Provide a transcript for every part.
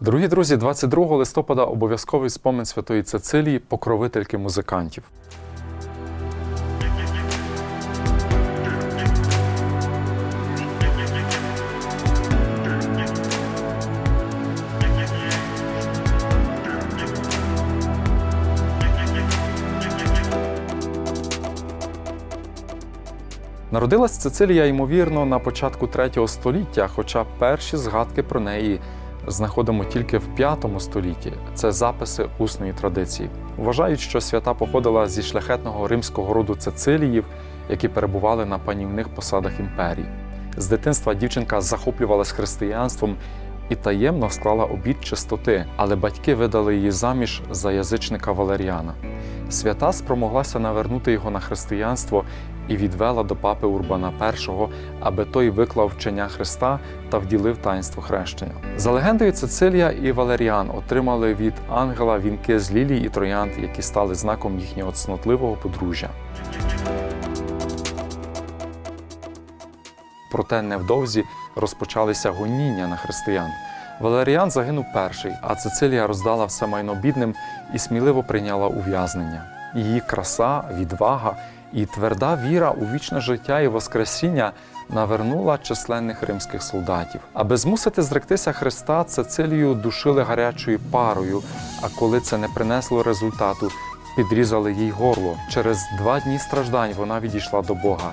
Дорогі друзі, 22 листопада обов'язковий спомин Святої Цицилії, покровительки музикантів. Народилась Цицилія, ймовірно, на початку 3 століття, хоча перші згадки про неї знаходимо тільки в V столітті. Це записи усної традиції. Вважають, що свята походила зі шляхетного римського роду Цициліїв, які перебували на панівних посадах імперії. З дитинства дівчинка захоплювалась християнством і таємно склала обід чистоти, але батьки видали її заміж за язичника Валеріана. Свята спромоглася навернути його на християнство і відвела до папи Урбана І, аби той виклав вчення Христа та вділив таїнство хрещення. За легендою, Цицилія і Валеріан отримали від ангела вінки з лілій і троянд, які стали знаком їхнього цнотливого подружжя. Проте невдовзі розпочалися гоніння на християн. Валеріан загинув перший, а Цицилія роздала все майно бідним і сміливо прийняла ув'язнення. Її краса, відвага і тверда віра у вічне життя і воскресіння навернула численних римських солдатів. Аби змусити зректися Христа, Цицилію душили гарячою парою, а коли це не принесло результату, підрізали їй горло. Через два дні страждань вона відійшла до Бога.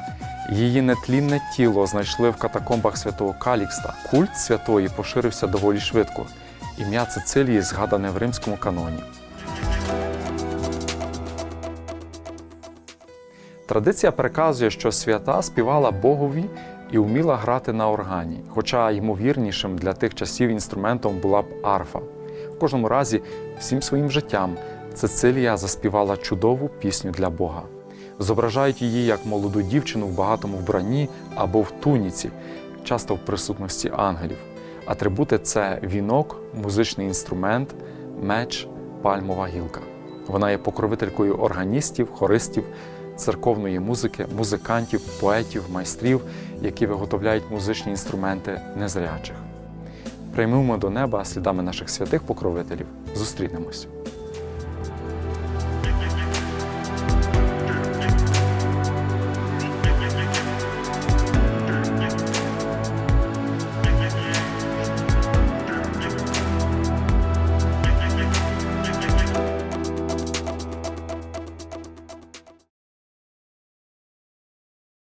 Її нетлінне тіло знайшли в катакомбах святого Калікста. Культ святої поширився доволі швидко. Ім'я Цицилії згадане в римському каноні. Традиція переказує, що свята співала Богові і вміла грати на органі, хоча ймовірнішим для тих часів інструментом була б арфа. В кожному разі, всім своїм життям Цицилія заспівала чудову пісню для Бога. Зображають її як молоду дівчину в багатому вбранні або в туніці, часто в присутності ангелів. Атрибути це вінок, музичний інструмент, меч, пальмова гілка. Вона є покровителькою органістів, хористів, церковної музики, музикантів, поетів, майстрів, які виготовляють музичні інструменти незрячих. Приймемо до неба слідами наших святих покровителів. Зустрінемось.